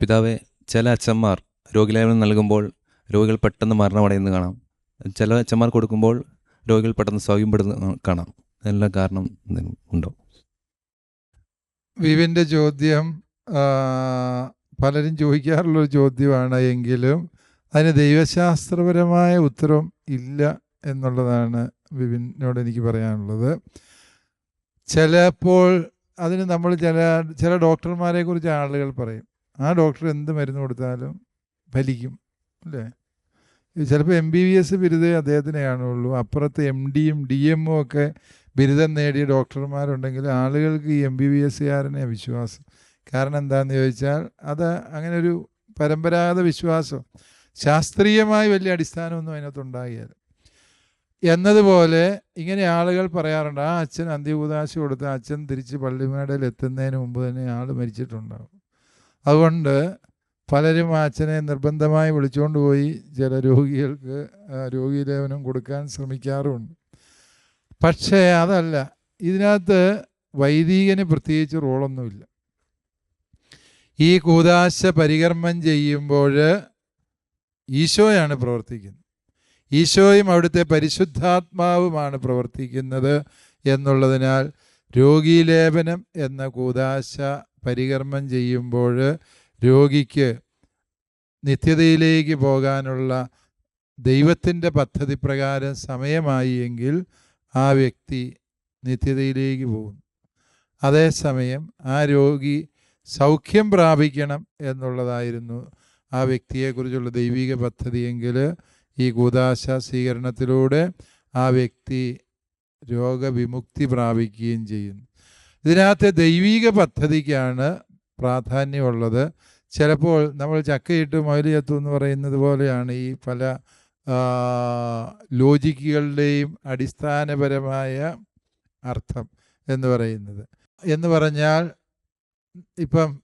പിതാവെ ചില അച്ഛന്മാർ രോഗിലേപനം നൽകുമ്പോൾ രോഗികൾ പെട്ടെന്ന് മരണമടയുന്നത് കാണാം. ചില അച്ഛന്മാർ കൊടുക്കുമ്പോൾ രോഗികൾ പെട്ടെന്ന് സൗഖ്യപ്പെടുന്ന കാണാം. അതിനുള്ള കാരണം ഉണ്ടോ? വിവിന്റെ ചോദ്യം പലരും ചോദിക്കാറുള്ളൊരു ചോദ്യമാണ് എങ്കിലും അതിന് ദൈവശാസ്ത്രപരമായ ഉത്തരം ഇല്ല എന്നുള്ളതാണ് വിപിനോട് എനിക്ക് പറയാനുള്ളത്. ചിലപ്പോൾ അതിന് നമ്മൾ ചില ചില ഡോക്ടർമാരെ കുറിച്ച് ആളുകൾ പറയും. ആ ഡോക്ടർ എന്ത് മരുന്ന് കൊടുത്താലും ഫലിക്കും അല്ലേ? ചിലപ്പോൾ എം ബി ബി എസ് ബിരുദേ അദ്ദേഹത്തിനെ കാണുള്ളൂ. അപ്പുറത്ത് എം ഡിയും ഡി എമ്മും ഒക്കെ ബിരുദം നേടിയ ഡോക്ടർമാരുണ്ടെങ്കിൽ ആളുകൾക്ക് ഈ എം ബി ബി എസ്സുകാരനെ വിശ്വാസം. കാരണം എന്താണെന്ന് ചോദിച്ചാൽ അത് അങ്ങനെ ഒരു പരമ്പരാഗത വിശ്വാസം. ശാസ്ത്രീയമായി വലിയ അടിസ്ഥാനമൊന്നും അതിനകത്തുണ്ടാകില്ല എന്നതുപോലെ ഇങ്ങനെ ആളുകൾ പറയാറുണ്ട് ആ അച്ഛൻ അന്ത്യകൂതാശ കൊടുത്ത അച്ഛൻ തിരിച്ച് പള്ളിമേടയിൽ എത്തുന്നതിന് മുമ്പ് തന്നെ ആൾ മരിച്ചിട്ടുണ്ടാകും അതുകൊണ്ട് പലരും അച്ഛനെ നിർബന്ധമായി വിളിച്ചുകൊണ്ട് പോയി ചില രോഗികൾക്ക് രോഗീലേപനം കൊടുക്കാൻ ശ്രമിക്കാറുമുണ്ട്. പക്ഷേ അതല്ല ഇതിനകത്ത് വൈദികന് പ്രത്യേകിച്ച് റോളൊന്നുമില്ല. ഈ കൂതാശ പരികർമ്മം ചെയ്യുമ്പോൾ ഈശോയാണ് പ്രവർത്തിക്കുന്നത്. ഈശോയും അവിടുത്തെ പരിശുദ്ധാത്മാവുമാണ് പ്രവർത്തിക്കുന്നത് എന്നുള്ളതിനാൽ രോഗീലേപനം എന്ന കൂതാശ പരികർമ്മം ചെയ്യുമ്പോൾ രോഗിക്ക് നിത്യതയിലേക്ക് പോകാനുള്ള ദൈവത്തിന്റെ പദ്ധതി പ്രകാരം സമയമായി എങ്കിൽ ആ വ്യക്തി നിത്യതയിലേക്ക് പോകുന്നു അതേസമയം ആ രോഗി സൗഖ്യം പ്രാപിക്കണം എന്നുള്ളതായിരുന്നു ആ വ്യക്തിയെക്കുറിച്ചുള്ള ദൈവിക പദ്ധതിയെങ്കിൽ ഈ കൂതാശ സ്വീകരണത്തിലൂടെ ആ വ്യക്തി രോഗവിമുക്തി പ്രാപിക്കുകയും ചെയ്യുന്നു. ഇതിനകത്ത് ദൈവീക പദ്ധതിക്കാണ് പ്രാധാന്യമുള്ളത്. ചിലപ്പോൾ നമ്മൾ ചക്കയിട്ട് മുയൽ ചത്തു എന്ന് പറയുന്നത് പോലെയാണ് ഈ പല ലോജിക്കുകളുടെയും അടിസ്ഥാനപരമായ അർത്ഥം എന്ന് പറയുന്നത്. എന്ന് പറഞ്ഞാൽ ഇപ്പം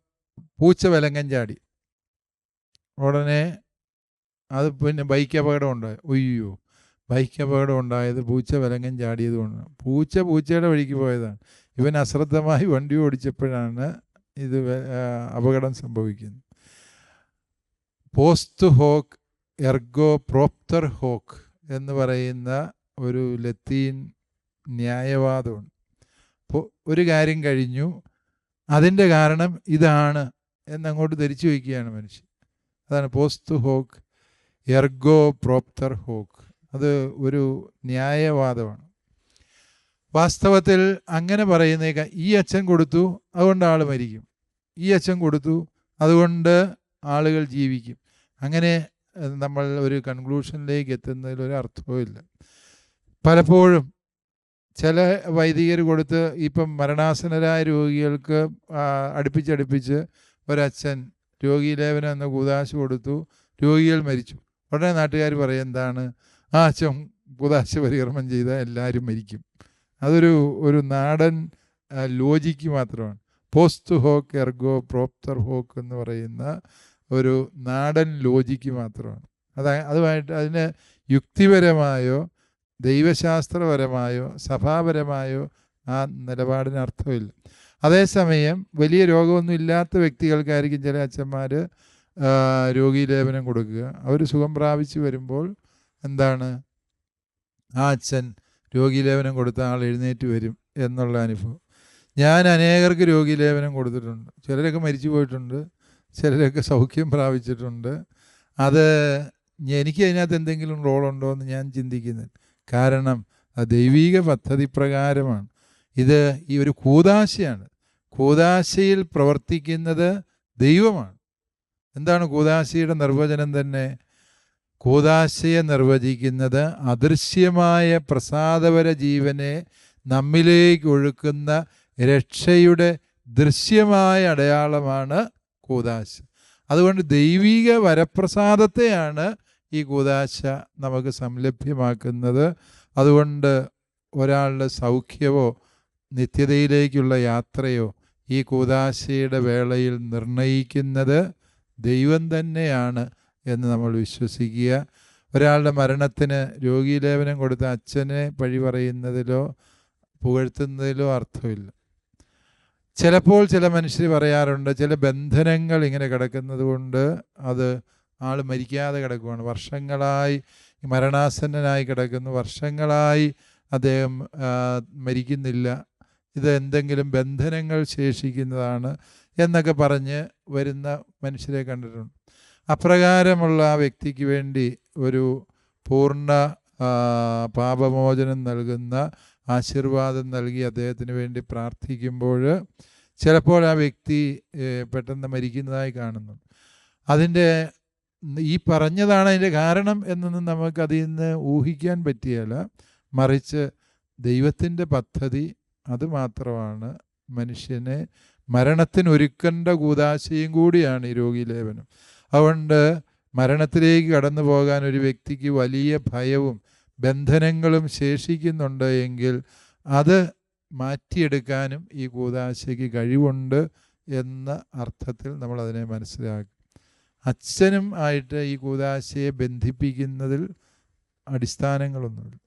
പൂച്ച വിലങ്ങൻ ചാടി. ഉടനെ അത് പിന്നെ ബൈക്ക് അപകടം ഉണ്ടായി. ഒയ്യോ ബൈക്ക് അപകടം ഉണ്ടായത് പൂച്ച വിലങ്ങൻ ചാടിയത് കൊണ്ടാണ്. പൂച്ച പൂച്ചയുടെ വഴിക്ക് പോയതാണ്. ഇവൻ അശ്രദ്ധമായി വണ്ടി ഓടിച്ചപ്പോഴാണ് ഇത് അപകടം സംഭവിക്കുന്നത്. Post hoc ergo propter hoc എന്ന് പറയുന്ന ഒരു ലത്തീൻ ന്യായവാദമുണ്ട്. ഒരു കാര്യം കഴിഞ്ഞു. അതിന്റെ കാരണം ഇതാണ് എന്നങ്ങോട്ട് ധരിച്ചു വയ്ക്കുകയാണ് മനുഷ്യൻ. അതാണ് post hoc ergo propter hoc അത് ഒരു ന്യായവാദമാണ്. വാസ്തവത്തിൽ അങ്ങനെ പറയുന്നേക്ക ഈ അച്ഛൻ കൊടുത്തു അതുകൊണ്ട് ആൾ മരിക്കും. ഈ അച്ഛൻ കൊടുത്തു അതുകൊണ്ട് ആളുകൾ ജീവിക്കും. അങ്ങനെ നമ്മൾ ഒരു കൺക്ലൂഷനിലേക്ക് എത്തുന്നതിൽ ഒരു അർത്ഥവുമില്ല പലപ്പോഴും ചില വൈദികർ കൊടുത്ത് ഇപ്പം മരണാസനരായ രോഗികൾക്ക് അടുപ്പിച്ചടുപ്പിച്ച് ഒരച്ഛൻ രോഗീലേപനം എന്ന കൂതാശ കൊടുത്തു രോഗികൾ മരിച്ചു. ഉടനെ നാട്ടുകാർ പറയും എന്താണ്? ആ അച്ഛൻ കൂതാശ പരികർമ്മം ചെയ്താൽ എല്ലാവരും മരിക്കും. അതൊരു ഒരു നാടൻ ലോജിക്ക് മാത്രമാണ്. Post hoc ergo propter hoc എന്ന് പറയുന്ന ഒരു നാടൻ ലോജിക്ക് മാത്രമാണ്. അത് അതുമായിട്ട് അതിന് യുക്തിപരമായോ ദൈവശാസ്ത്രപരമായോ സഭാപരമായോ ആ നിലപാടിന് അർത്ഥമില്ല. അതേസമയം വലിയ രോഗമൊന്നും ഇല്ലാത്ത വ്യക്തികൾക്കായിരിക്കും ചില അച്ഛന്മാർ രോഗീലേപനം കൊടുക്കുക. അവർ സുഖം പ്രാപിച്ചു വരുമ്പോൾ എന്താണ്? ആ അച്ഛൻ രോഗീലേപനം കൊടുത്ത ആൾ എഴുന്നേറ്റ് വരും എന്നുള്ള അനുഭവം. ഞാൻ അനേകർക്ക് രോഗീലേപനം കൊടുത്തിട്ടുണ്ട്. ചിലരൊക്കെ മരിച്ചു പോയിട്ടുണ്ട്. ചിലരൊക്കെ സൗഖ്യം പ്രാപിച്ചിട്ടുണ്ട്. അത് എനിക്ക് അതിനകത്ത് എന്തെങ്കിലും റോളുണ്ടോ എന്ന് ഞാൻ ചിന്തിക്കുന്നില്ല. കാരണം ദൈവീക പദ്ധതി പ്രകാരമാണ്. ഇത് ഈ ഒരു കൂതാശയാണ്. കൂതാശയിൽ പ്രവർത്തിക്കുന്നത് ദൈവമാണ്. എന്താണ് കൂതാശയുടെ നിർവചനം തന്നെ? കൂതാശയെ നിർവചിക്കുന്നത് അദൃശ്യമായ പ്രസാദപര ജീവനെ നമ്മിലേക്ക് ഒഴുക്കുന്ന രക്ഷയുടെ ദൃശ്യമായ അടയാളമാണ് കൂതാശ അതുകൊണ്ട് ദൈവിക വരപ്രസാദത്തെയാണ് ഈ കൂതാശ നമുക്ക് സംലഭ്യമാക്കുന്നത്. അതുകൊണ്ട് ഒരാളുടെ സൗഖ്യമോ നിത്യതയിലേക്കുള്ള യാത്രയോ ഈ കൂതാശയുടെ വേളയിൽ നിർണയിക്കുന്നത് ദൈവം തന്നെയാണ്. എന്ന് നമ്മൾ വിശ്വസിക്കുക. ഒരാളുടെ മരണത്തിന് രോഗീലേപനം കൊടുത്ത അച്ഛനെ പഴി പറയുന്നതിലോ പുകഴ്ത്തുന്നതിലോ അർത്ഥമില്ല. ചിലപ്പോൾ ചില മനുഷ്യർ പറയാറുണ്ട് ചില ബന്ധനങ്ങൾ ഇങ്ങനെ കിടക്കുന്നത് കൊണ്ട് അത് ആൾ മരിക്കാതെ കിടക്കുകയാണ് വർഷങ്ങളായി മരണാസന്നനായി കിടക്കുന്നു വർഷങ്ങളായി അദ്ദേഹം മരിക്കുന്നില്ല. ഇത് എന്തെങ്കിലും ബന്ധനങ്ങൾ ശേഷിക്കുന്നതാണ് എന്നൊക്കെ പറഞ്ഞ് വരുന്ന മനുഷ്യരെ കണ്ടിട്ടുണ്ട്. അപ്രകാരമുള്ള ആ വ്യക്തിക്ക് വേണ്ടി ഒരു പൂർണ പാപമോചനം നൽകുന്ന ആശീർവാദം നൽകി അദ്ദേഹത്തിന് വേണ്ടി പ്രാർത്ഥിക്കുമ്പോൾ ചിലപ്പോൾ ആ വ്യക്തി പെട്ടെന്ന് മരിക്കുന്നതായി കാണുന്നു. അതിന്റെ ഈ പറഞ്ഞതാണ് അതിന്റെ കാരണം എന്നൊന്നും നമുക്ക് അതിൽ നിന്ന് ഊഹിക്കാൻ പറ്റിയല്ല. മറിച്ച് ദൈവത്തിന്റെ പദ്ധതി അതുമാത്രമാണ് മനുഷ്യനെ മരണത്തിനൊരുക്കേണ്ട കൂതാശയും കൂടിയാണ് ഈ രോഗീലേപനം അതുകൊണ്ട് മരണത്തിലേക്ക് കടന്നു പോകാൻ ഒരു വ്യക്തിക്ക് വലിയ ഭയവും ബന്ധനങ്ങളും ശേഷിക്കുന്നുണ്ട് എങ്കിൽ അത് മാറ്റിയെടുക്കാനും ഈ കൂതാശയ്ക്ക് കഴിവുണ്ട് എന്ന അർത്ഥത്തിൽ നമ്മൾ അതിനെ മനസ്സിലാക്കും. അച്ഛനും ആയിട്ട് ഈ കൂതാശയെ ബന്ധിപ്പിക്കുന്നതിൽ അടിസ്ഥാനങ്ങളൊന്നുമില്ല.